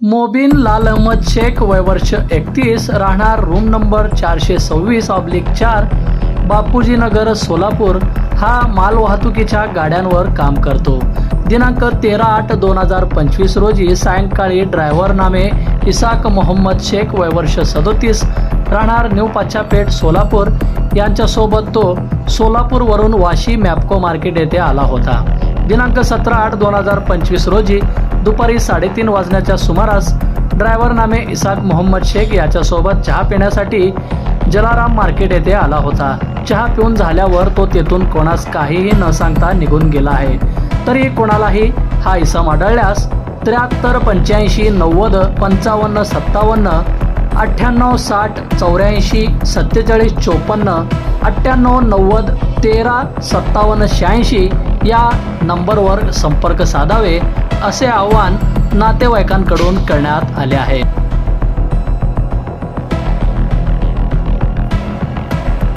मोबिन लाल अहमद शेख वयवर्ष एकतीस राहणार रूम नंबर चारशे सव्वीस ऑब्लिक चार बापूजी नगर सोलापूर. हा मालवाहतुकीच्या गाड्यांवर काम करतो. दिनांक तेरा आठ दोन हजार पंचवीस रोजी सायंकाळी ड्रायव्हर नामे इसाक मोहम्मद शेख वयवर्ष सदोतीस राहणार न्यू पाचापेठ सोलापूर. यांच्यासोबत तो सोलापूरवरून वाशी मॅपको मार्केट येथे आला होता. दिनांक सतरा आठ दोन हजार पंचवीस रोजी दुपारी साडेतीन वाजण्याच्या सुमारास ड्रायव्हर नामे इसाक मोहम्मद शेख याच्यासोबत चहा पिण्यासाठी जलाराम मार्केट येथे आला होता. चहा पिऊन झाल्यावर तो तेथून कोणास काहीही न सांगता निघून गेला आहे. तरी कोणालाही हा इसम आढळल्यास त्र्याहत्तर पंच्याऐंशी नव्वद पंचावन्न सत्तावन्न अठ्ठ्याण्णव साठ चौऱ्याऐंशी सत्तेचाळीस चोपन्न अठ्ठ्याण्णव नव्वद तेरा सत्तावन्न शहाऐंशी या नंबरवर संपर्क साधावे असे आवाहन नातेवाईकांकडून करण्यात आले आहे.